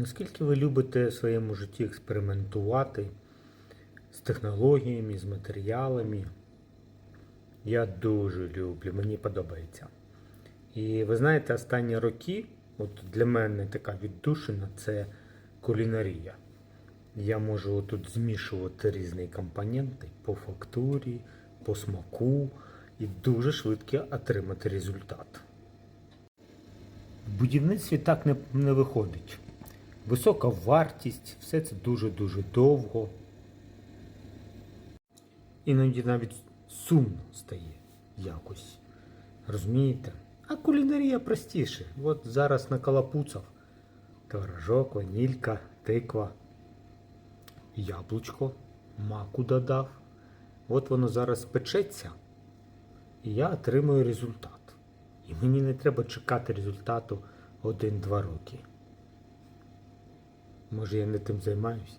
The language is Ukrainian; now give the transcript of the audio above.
Наскільки ви любите в своєму житті експериментувати з технологіями, з матеріалами? Я дуже люблю, мені подобається. І ви знаєте, останні роки, от для мене така віддушина це кулінарія. Я можу тут змішувати різні компоненти по фактурі, по смаку і дуже швидко отримати результат. В будівництві так не, не виходить. Висока вартість, все це дуже-дуже довго. Іноді навіть сумно стає якось. Розумієте? А кулінарія простіше. От зараз накалапуцав. Творожок, ванілька, тиква, яблучко, маку додав. От воно зараз печеться, і я отримую результат. І мені не треба чекати результату 1-2 роки. Може я не тим займаюсь?